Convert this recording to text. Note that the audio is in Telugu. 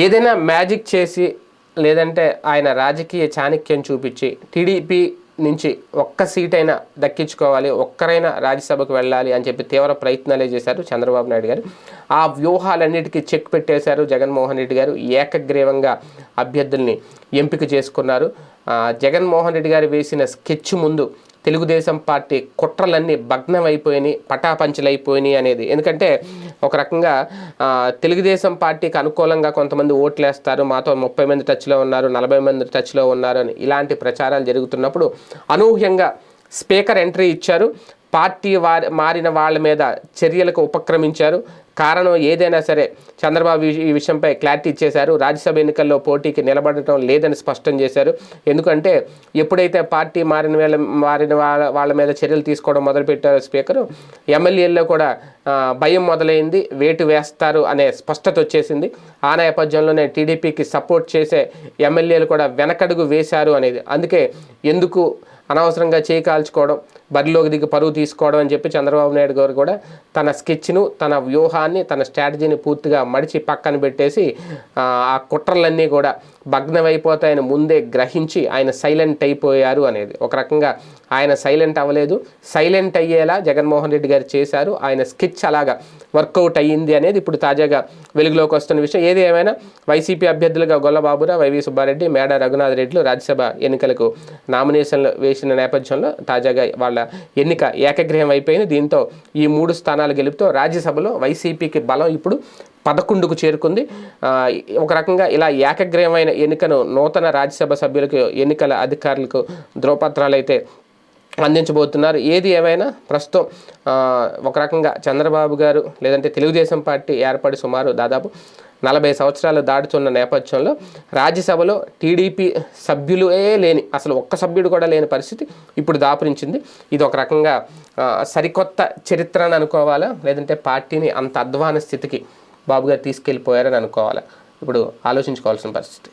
ఏదైనా మ్యాజిక్ చేసి లేదంటే ఆయన రాజకీయ చాణక్యం చూపించి టీడీపీ నుంచి ఒక్క సీట్ అయినా దక్కించుకోవాలి ఒక్కరైనా రాజ్యసభకు వెళ్ళాలి అని చెప్పి తీవ్ర ప్రయత్నాలే చేశారు చంద్రబాబు నాయుడు గారు. ఆ వ్యూహాలన్నిటికీ చెక్ పెట్టేశారు జగన్మోహన్ రెడ్డి గారు. ఏకగ్రీవంగా అభ్యర్థుల్ని ఎంపిక చేసుకున్నారు. జగన్మోహన్ రెడ్డి గారు వేసిన స్కెచ్ ముందు తెలుగుదేశం పార్టీ కుట్రలన్నీ భగ్నమైపోయినాయి పటాపంచలైపోయినాయి అనేది. ఎందుకంటే ఒక రకంగా తెలుగుదేశం పార్టీకి అనుకూలంగా కొంతమంది ఓట్లేస్తారు మాతో ముప్పై మంది టచ్లో ఉన్నారు నలభై మంది టచ్లో ఉన్నారు అని ఇలాంటి ప్రచారాలు జరుగుతున్నప్పుడు అనూహ్యంగా స్పీకర్ ఎంట్రీ ఇచ్చారు. పార్టీ వారి మారిన వాళ్ళ మీద చర్యలకు ఉపక్రమించారు. కారణం ఏదైనా సరే చంద్రబాబు ఈ- విషయంపై క్లారిటీ ఇచ్చేశారు. రాజ్యసభ ఎన్నికల్లో పోటీకి నిలబడటం లేదని స్పష్టం చేశారు. ఎందుకంటే ఎప్పుడైతే పార్టీ మారిన వేళ మారిన వాళ్ళ వాళ్ళ మీద చర్యలు తీసుకోవడం మొదలుపెట్టారు స్పీకరు ఎమ్మెల్యేల్లో కూడా భయం మొదలైంది. వేటు వేస్తారు అనే స్పష్టత వచ్చేసింది. ఆ నేపథ్యంలోనే టీడీపీకి సపోర్ట్ చేసే ఎమ్మెల్యేలు కూడా వెనకడుగు వేశారు అనేది. అందుకే ఎందుకు అనవసరంగా చేయి కాల్చుకోవడం బరిలోకి దిగి పరువు తీసుకోవడం అని చెప్పి చంద్రబాబు నాయుడు గారు కూడా తన స్కెచ్ను తన వ్యూహాన్ని తన స్ట్రాటజీని పూర్తిగా మడిచి పక్కన పెట్టేసి ఆ కుట్రలన్నీ కూడా భగ్నమైపోతాయని ముందే గ్రహించి ఆయన సైలెంట్ అయిపోయారు అనేది. ఒక రకంగా ఆయన సైలెంట్ అవ్వలేదు. సైలెంట్ అయ్యేలా జగన్మోహన్ రెడ్డి గారు చేశారు. ఆయన స్కెచ్ అలాగా వర్కౌట్ అయ్యింది అనేది ఇప్పుడు తాజాగా వెలుగులోకి వస్తున్న విషయం. ఏది ఏమైనా వైసీపీ అభ్యర్థులుగా గొల్లబాబురా వైవి సుబ్బారెడ్డి మేడ రఘునాథ్ రెడ్డిలు రాజ్యసభ ఎన్నికలకు నామినేషన్లు వేసి వేసిన నేపథ్యంలో తాజాగా వాళ్ళ ఎన్నిక ఏకగ్రహం అయిపోయింది. దీంతో ఈ మూడు స్థానాలు గెలుపుతో రాజ్యసభలో వైసీపీకి బలం ఇప్పుడు పదకొండుకు చేరుకుంది. ఒక రకంగా ఇలా ఏకగ్రహమైన ఎన్నికను నూతన రాజ్యసభ సభ్యులకు ఎన్నికల అధికారులకు ధ్రువపత్రాలు అయితే అందించబోతున్నారు. ఏది ఏమైనా ప్రస్తుతం ఒక రకంగా చంద్రబాబు గారు లేదంటే తెలుగుదేశం పార్టీ ఏర్పడి సుమారు దాదాపు నలభై సంవత్సరాలు దాటుతున్న నేపథ్యంలో రాజ్యసభలో టీడీపీ సభ్యులే లేని అసలు ఒక్క సభ్యుడు కూడా లేని పరిస్థితి ఇప్పుడు దాపురించింది. ఇది ఒక రకంగా సరికొత్త చరిత్ర అని అనుకోవాలా? లేదంటే పార్టీని అంత అధ్వాన స్థితికి బాబు గారు తీసుకెళ్ళిపోయారని అనుకోవాలా? ఇప్పుడు ఆలోచించుకోవాల్సిన పరిస్థితి.